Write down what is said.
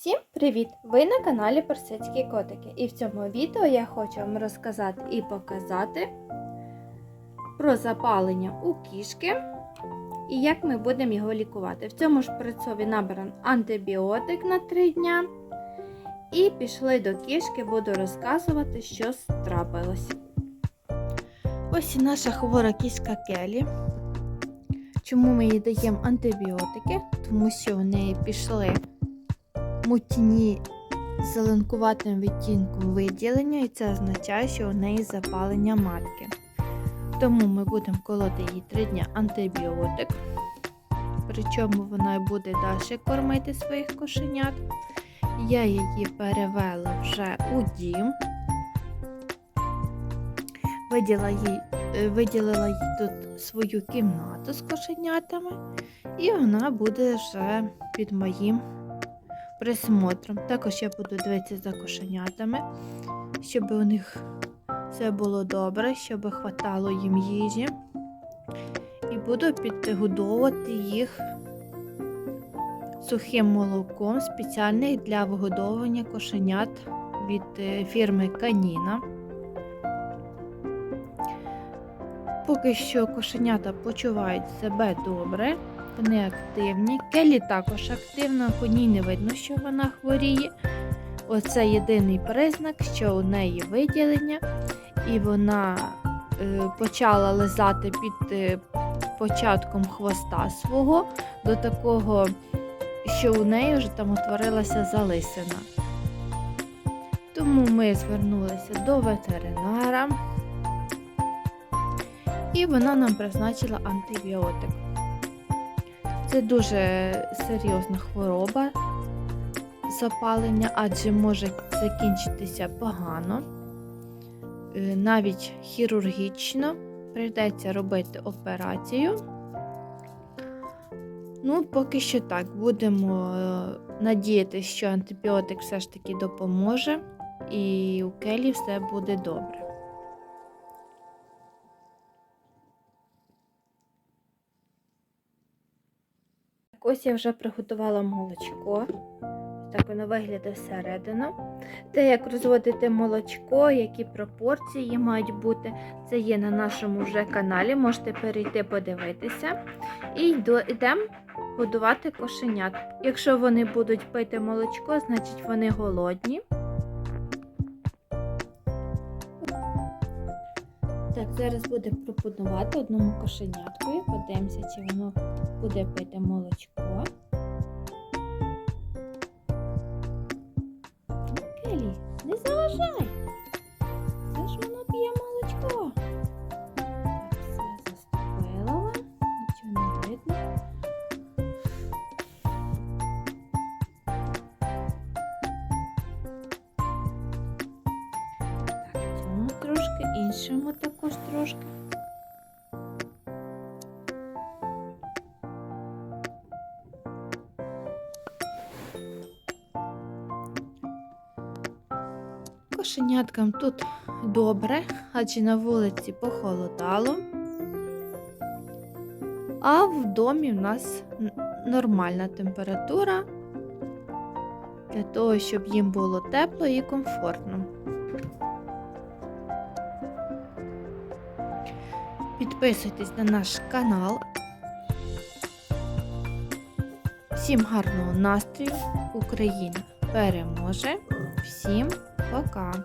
Всім привіт! Ви на каналі Персидські котики. І в цьому відео я хочу вам розказати і показати про запалення у кішки і як ми будемо його лікувати. В цьому ж прицові набран антибіотик на 3 дня. І пішли до кішки, буду розказувати, що трапилось. Ось і наша хвора кішка Келі. Чому ми їй даємо антибіотики? Тому що в неї пішли мутні зеленкуватим відтінком виділення, і це означає, що у неї запалення матки. Тому ми будемо колоти їй 3 дні антибіотик. Причому вона буде далі кормити своїх кошенят. Я її перевела вже у дім. Виділа їй, е, виділила їй тут свою кімнату з кошенятами, і вона буде вже під моїм присмотром. Також я буду дивитися за кошенятами, щоб у них все було добре, щоб хватало їм їжі. І буду підгодовувати їх сухим молоком, спеціальний для вигодовування кошенят від е, фірми Каніна. Поки що кошенята почувають себе добре, вони активні. Келі також активна, по ній не видно, що вона хворіє. Оце єдиний признак, що у неї виділення, і вона е, почала лизати під е, початком хвоста свого до такого, що у неї вже там утворилася залисина. Тому ми звернулися до ветеринара, і вона нам призначила антибіотик. Це дуже серйозна хвороба запалення, адже може закінчитися погано. Е, Навіть хірургічно прийдеться робити операцію. Ну, поки що так, будемо е, надіятися, що антибіотик все ж таки допоможе, і у Келі все буде добре. Так, ось я вже приготувала молочко. Так воно виглядає всередину. Те, як розводити молочко, які пропорції мають бути, це є на нашому вже каналі. Можете перейти подивитися. І йдемо годувати кошенят. Якщо вони будуть пити молочко, значить вони голодні. Так, зараз буде пропонувати одному кошенятку. Подивимося, чи воно буде пити молочко. Келі, не заважай. Трошки, іншому також трошки. Кошеняткам тут добре, адже на вулиці похолодало. А в домі в нас нормальна температура для того, щоб їм було тепло і комфортно. Підписуйтесь на наш канал. Всім гарного настрою! Україна переможе! Всім пока!